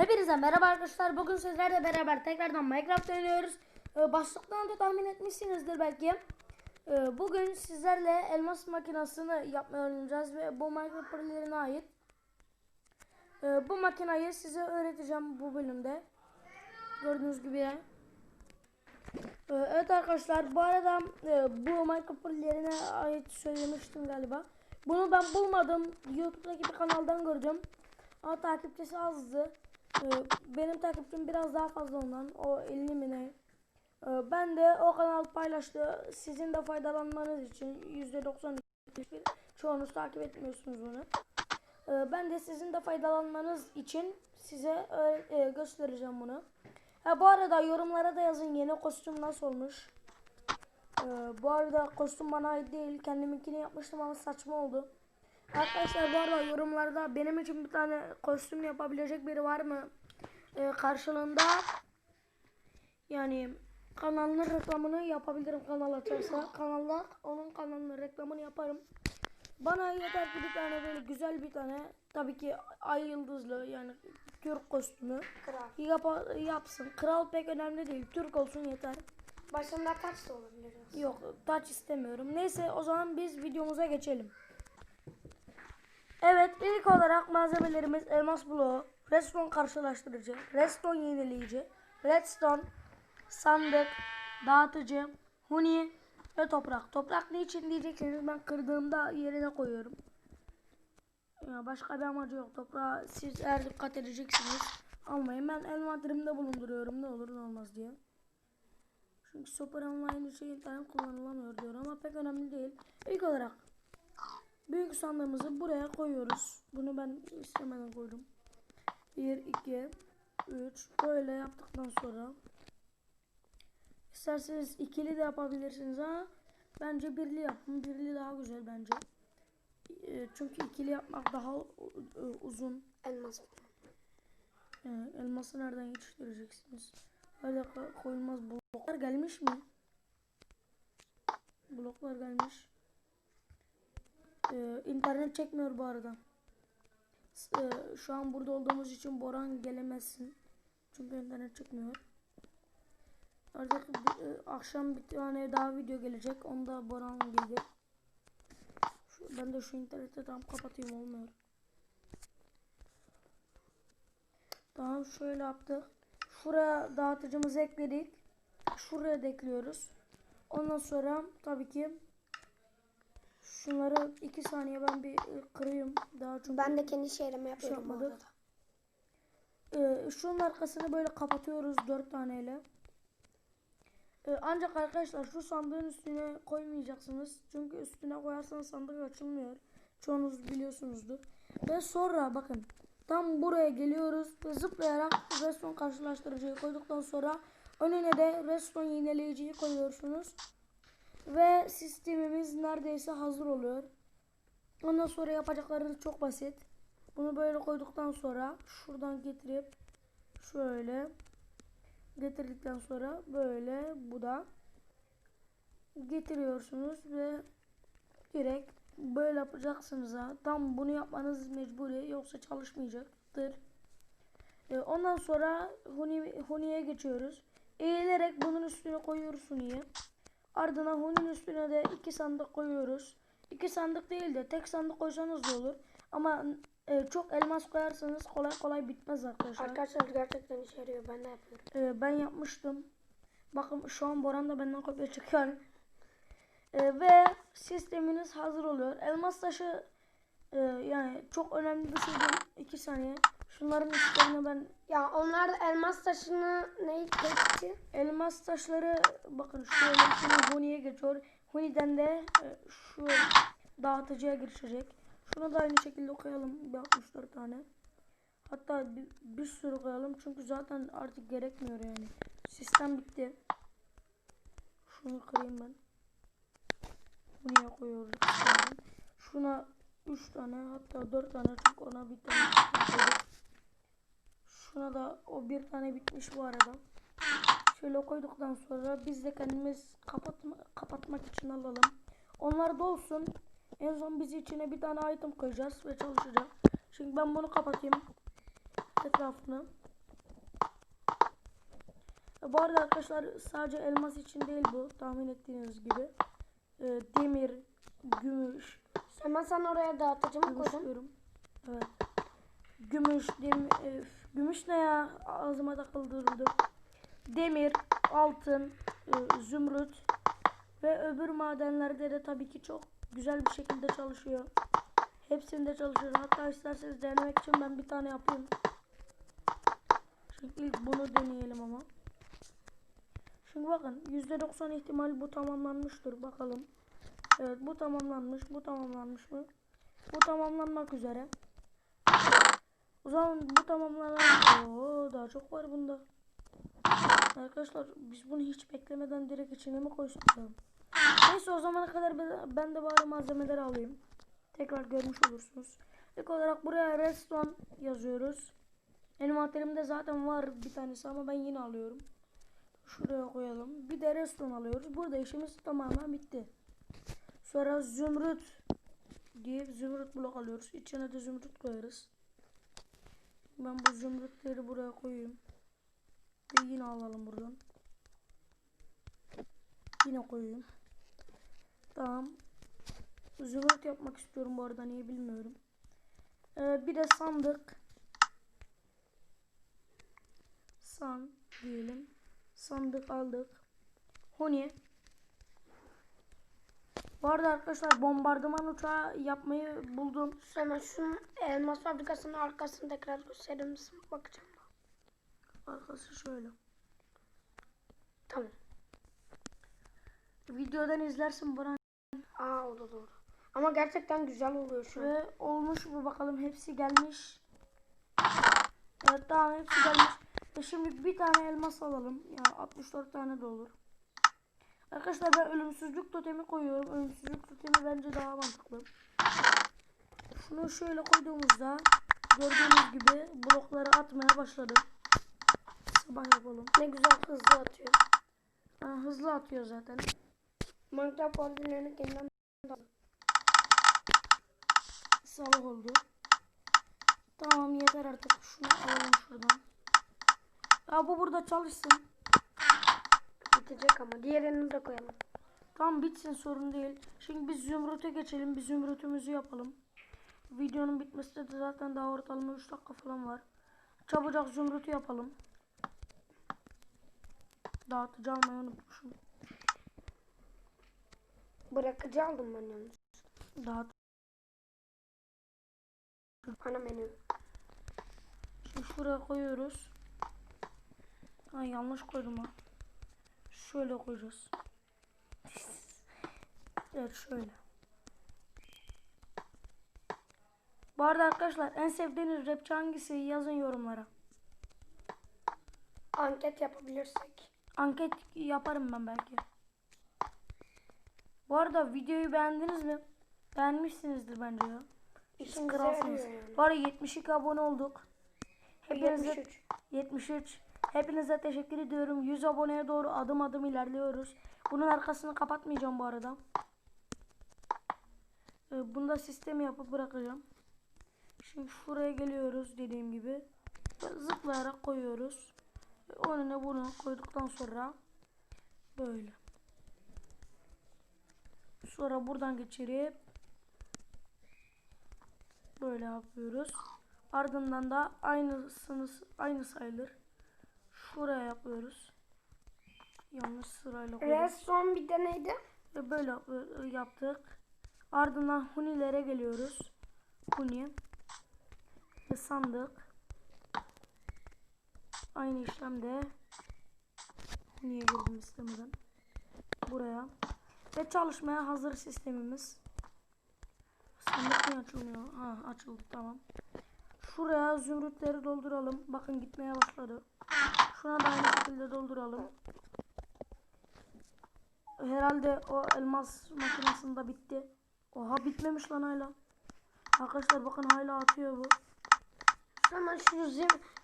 Hepinize merhaba arkadaşlar. Bugün sizlerle beraber tekrardan Minecraft oynuyoruz. Ee, başlıktan da tahmin etmişsinizdir belki. Ee, bugün sizlerle elmas makinesini yapmayı öğreneceğiz ve bu Minecraft projelerine ait. Ee, bu makinayı size öğreteceğim bu bölümde. Gördüğünüz gibi. Ee, evet arkadaşlar bu arada e, bu Minecraft projelerine ait söylemiştim galiba. Bunu ben bulmadım. YouTube'daki bir kanaldan gördüm. Ama takipçisi azdı. Ee, benim takipçim biraz daha fazla ondan. O 50 mi? Ee, ben de o kanal paylaştı. Sizin de faydalanmanız için %90 çoğunuz takip etmiyorsunuz bunu. Ee, ben de sizin de faydalanmanız için size öğre- e, göstereceğim bunu. Ha, bu arada yorumlara da yazın yeni kostüm nasıl olmuş. Bu arada kostüm bana ait değil. Kendiminkini yapmıştım ama saçma oldu. Arkadaşlar bu arada yorumlarda benim için bir tane kostüm yapabilecek biri var mı? Ee, karşılığında yani kanalının reklamını yapabilirim kanal açarsa. Kanalda onun kanalının reklamını yaparım. Bana yeter ki bir tane böyle güzel bir tane tabii ki ay yıldızlı yani Türk kostümü Kral. yapa- yapsın. Kral pek önemli değil. Türk olsun yeter. Başında taç da olabilir. aslında. Yok taç istemiyorum. Neyse o zaman biz videomuza geçelim. Evet ilk olarak malzemelerimiz elmas bloğu, redstone karşılaştırıcı, redstone yenileyici, redstone, sandık, dağıtıcı, huni ve toprak. Toprak ne için diyeceksiniz ben kırdığımda yerine koyuyorum. Başka bir amacı yok. Toprağı siz eğer dikkat edeceksiniz almayın. Ben envanterimde bulunduruyorum ne olur ne olmaz diye. Çünkü Super Online için internet kullanılamıyor diyor ama pek önemli değil. İlk olarak büyük sandığımızı buraya koyuyoruz. Bunu ben istemeden koydum. 1, 2, 3 böyle yaptıktan sonra isterseniz ikili de yapabilirsiniz ama bence birli yapın. Birli daha güzel bence. E, Çünkü ikili yapmak daha e, uzun. Elmas. Ee, elması nereden yetiştireceksiniz? Hala ko- koyulmaz bloklar gelmiş mi? Bloklar gelmiş. Ee, internet çekmiyor bu arada. Ee, şu an burada olduğumuz için Boran gelemezsin. Çünkü internet çekmiyor. Artık e, akşam bir tane daha video gelecek. Onda Boran gelir. Şu, ben de şu interneti tam kapatayım olmuyor. Tamam şöyle yaptık. Şuraya dağıtıcımızı ekledik. Şuraya da ekliyoruz. Ondan sonra tabii ki şunları iki saniye ben bir e, kırayım. Daha çünkü Ben de kendi şehrime yapıyorum arada. ee, şunun arkasını böyle kapatıyoruz dört taneyle. Ee, ancak arkadaşlar şu sandığın üstüne koymayacaksınız. Çünkü üstüne koyarsanız sandık açılmıyor. Çoğunuz biliyorsunuzdur. Ve sonra bakın tam buraya geliyoruz ve zıplayarak redstone karşılaştırıcıyı koyduktan sonra önüne de redstone yineleyiciyi koyuyorsunuz. Ve sistemimiz neredeyse hazır oluyor. Ondan sonra yapacaklarınız çok basit. Bunu böyle koyduktan sonra şuradan getirip şöyle getirdikten sonra böyle bu da getiriyorsunuz ve direkt böyle yapacaksınız ha. Tam bunu yapmanız mecburi yoksa çalışmayacaktır. Ee, ondan sonra huni, huniye geçiyoruz. Eğilerek bunun üstüne koyuyoruz huniyi. Ardına huninin üstüne de iki sandık koyuyoruz. İki sandık değil de tek sandık koysanız da olur. Ama e, çok elmas koyarsanız kolay kolay bitmez arkadaşlar. Arkadaşlar gerçekten işe yarıyor. Ben de yapıyorum. Ee, ben yapmıştım. Bakın şu an Boran da benden kopya çıkıyor. Ee, ve sisteminiz hazır oluyor. Elmas taşı e, yani çok önemli bir şey değil. 2 saniye. Şunların üstlerine ben Ya onlar da elmas taşını ne geçti? elmas taşları bakın şöyle şimdi Huni'ye geçiyor. Huni'den de e, şu dağıtıcıya geçecek. Şunu da aynı şekilde koyalım. Bir 64 tane. Hatta bir, bir sürü koyalım. Çünkü zaten artık gerekmiyor yani. Sistem bitti. Şunu kırayım ben. Huni'ye koyuyoruz. Şuna 3 tane hatta 4 tane çünkü ona bir tane koyduk. Şuna da o bir tane bitmiş bu arada. Şöyle koyduktan sonra biz de kendimiz kapatma, kapatmak için alalım. Onlar dolsun. En son biz içine bir tane item koyacağız ve çalışacak. Şimdi ben bunu kapatayım. Etrafını. Bu arada arkadaşlar sadece elmas için değil bu tahmin ettiğiniz gibi. Ee, demir, gümüş, Hemen sana oraya dağıtıcımı gümüş koydum. diyorum. Evet. Gümüş, demir, e, gümüş ne ya? Ağzıma takıldırıldı. Demir, altın, e, zümrüt ve öbür madenlerde de tabii ki çok güzel bir şekilde çalışıyor. Hepsinde çalışıyor. Hatta isterseniz denemek için ben bir tane yapayım. Şimdi ilk bunu deneyelim ama. Şimdi bakın %90 ihtimal bu tamamlanmıştır. Bakalım. Evet bu tamamlanmış. Bu tamamlanmış mı? Bu tamamlanmak üzere. O zaman bu tamamlanan... Oo, daha çok var bunda. Arkadaşlar biz bunu hiç beklemeden direkt içine mi koysak ya? Neyse o zamana kadar ben- de bari malzemeleri alayım. Tekrar görmüş olursunuz. İlk olarak buraya redstone yazıyoruz. Envanterimde zaten var bir tanesi ama ben yine alıyorum. Şuraya koyalım. Bir de redstone alıyoruz. Burada işimiz tamamen bitti. Sonra zümrüt diye zümrüt blok alıyoruz. İçine de zümrüt koyarız. Ben bu zümrütleri buraya koyayım. Ve yine alalım buradan. Yine koyayım. Tamam. Zümrüt yapmak istiyorum bu arada niye bilmiyorum. Ee, bir de sandık. San diyelim. Sandık aldık. Honey. Bu arada arkadaşlar bombardıman uçağı yapmayı buldum. Hemen şu elmas fabrikasının arkasını tekrar gösterir misin? Bakacağım. Arkası şöyle. Tamam. Videodan izlersin bana. Aa oldu doğru. Ama gerçekten güzel oluyor şu an. Ve olmuş mu bakalım hepsi gelmiş. Evet tamam hepsi gelmiş. Ve şimdi bir tane elmas alalım. Ya 64 tane de olur. Arkadaşlar ben ölümsüzlük totemi koyuyorum. Ölümsüzlük totemi bence daha mantıklı. Şunu şöyle koyduğumuzda gördüğünüz gibi blokları atmaya başladı. Sabah yapalım. Ne güzel hızlı atıyor. Ha, hızlı atıyor zaten. Minecraft ordinlerini kendinden Sabah oldu. Tamam yeter artık. Şunu alalım şuradan. Ya bu burada çalışsın. Bitecek ama. Diğerini de koyalım. Tamam bitsin sorun değil. Şimdi biz zümrüte geçelim. Biz zümrütümüzü yapalım. Videonun bitmesine de zaten daha ortalama 3 dakika falan var. Çabucak zümrütü yapalım. Dağıtıcı almayı unutmuşum. Bırakıcı aldım ben yalnız. Dağıt. Ana menü. Şimdi şuraya koyuyoruz. Ha yanlış koydum ha. Şöyle koyacağız. Evet şöyle. Bu arada arkadaşlar en sevdiğiniz rapçi hangisi yazın yorumlara. Anket yapabilirsek. Anket yaparım ben belki. Bu arada videoyu beğendiniz mi? Beğenmişsinizdir bence ya. İşimize kralsınız. yani. Bu arada 72 abone olduk. Hepinize 73. 73. Hepinize teşekkür ediyorum. 100 aboneye doğru adım adım ilerliyoruz. Bunun arkasını kapatmayacağım bu arada. Ee, Bunu da sistemi yapıp bırakacağım. Şimdi şuraya geliyoruz dediğim gibi. Zıplayarak koyuyoruz. Ve önüne bunu koyduktan sonra böyle. Sonra buradan geçirip böyle yapıyoruz. Ardından da aynısını aynı sayılır. Şuraya yapıyoruz. Yanlış sırayla koyduk. Redstone bir de neydi? Ve böyle yap- yaptık. Ardından hunilere geliyoruz. Huni. Ve sandık. Aynı işlemde huniye girdim istemeden. Buraya. Ve çalışmaya hazır sistemimiz. Sandık niye açılmıyor? Ha açıldı tamam. Şuraya zümrütleri dolduralım. Bakın gitmeye başladı. Şuna da aynı şekilde dolduralım. Herhalde o elmas makinesinde bitti. Oha bitmemiş lan hala. Arkadaşlar bakın hala atıyor bu. Hemen şu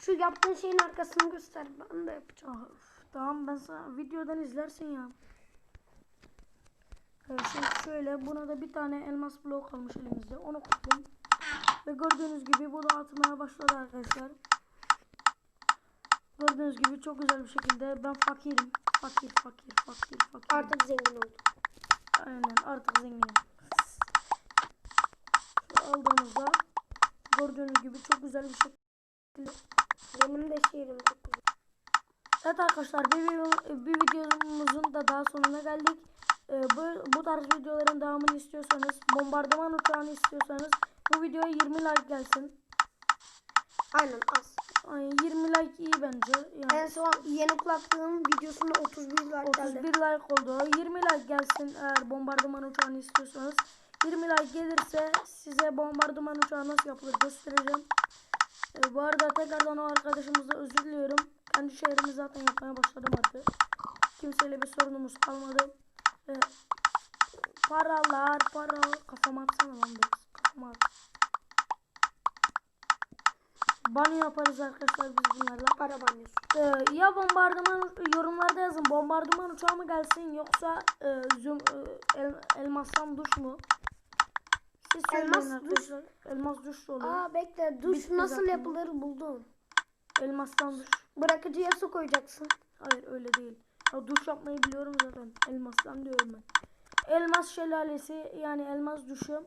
şu yaptığın şeyin arkasını göster. Ben de yapacağım. Üf, tamam ben sana videodan izlersin ya. Evet, şimdi şöyle buna da bir tane elmas blok kalmış elimizde. Onu koydum. Ve gördüğünüz gibi bu da atmaya başladı arkadaşlar. Gördüğünüz gibi çok güzel bir şekilde ben fakirim. Fakir fakir fakir fakir. Artık zengin oldum. Aynen artık zenginim. Aldığımızda gördüğünüz gibi çok güzel bir şekilde. Benim de şehrim çok güzel. Evet arkadaşlar bir, bir videomuzun da daha sonuna geldik. Ee, bu, bu tarz videoların devamını istiyorsanız, bombardıman uçağını istiyorsanız bu videoya 20 like gelsin. Aynen az. Ay, 20 like iyi bence. Yani En son yeni kulaklığım videosunda 31 like 31 geldi. like oldu. 20 like gelsin eğer bombardıman uçağını istiyorsanız. 20 like gelirse size bombardıman uçağı nasıl yapılır göstereceğim. Ee, bu arada tekrardan o arkadaşımıza özür diliyorum. Kendi şehrimi zaten yapmaya başladım artık. Kimseyle bir sorunumuz kalmadı. Ee, paralar, para kafama atsana lan biraz. Kafama at. Banyo yaparız arkadaşlar biz bunlarla. Para banyosu. Ee, ya bombardıman yorumlarda yazın bombardıman uçağı mı gelsin yoksa e, zoom, e, el, elmastan duş mu? Siz Elmas arkadaşlar. Elmas duş oluyor. Aa bekle duş Bitti nasıl zaten. yapılır buldum. Elmastan duş. Bırakıcıya su koyacaksın. Hayır öyle değil. Ya, duş yapmayı biliyorum zaten. Elmastan diyorum ben. Elmas şelalesi yani elmas duşu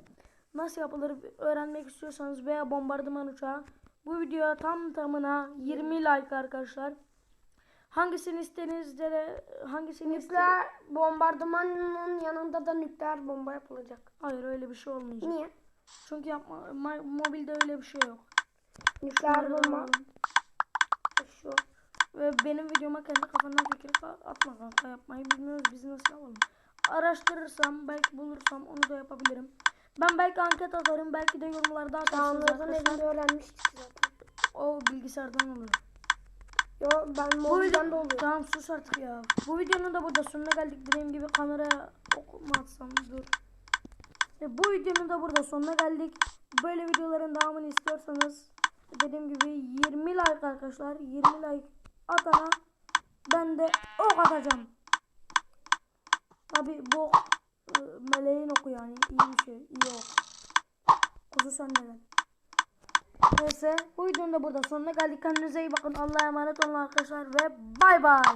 nasıl yapılır öğrenmek istiyorsanız veya bombardıman uçağı bu videoya tam tamına 20 like arkadaşlar. Hangisini istediğinizde de hangisini iste- Nükleer bombardımanın yanında da nükleer bomba yapılacak. Hayır öyle bir şey olmayacak. Niye? Çünkü yapma ma- mobilde öyle bir şey yok. Nükleer bomba. Şu. Ve benim videoma kendi kafandan fikir atma kanka yapmayı bilmiyoruz biz nasıl yapalım. Araştırırsam belki bulursam onu da yapabilirim. Ben belki anket atarım belki de yorumlarda atarsınız arkadaşlar. evinde öğrenmiştik zaten. O bilgisayardan oluyor. Yo ben Bu mobilden de video... oluyor. Tamam sus artık ya. Bu videonun da burada sonuna geldik. Dediğim gibi kameraya okuma atsam dur. Ve bu videonun da burada sonuna geldik. Böyle videoların devamını istiyorsanız dediğim gibi 20 like arkadaşlar. 20 like atana ben de ok atacağım. Tabi bu ok, e, meleğin oku yani iyi bir şey. iyi ok. Kuzu senden. Neyse bu videonun da burada sonuna geldik. Kendinize iyi bakın. Allah'a emanet olun arkadaşlar ve bay bay.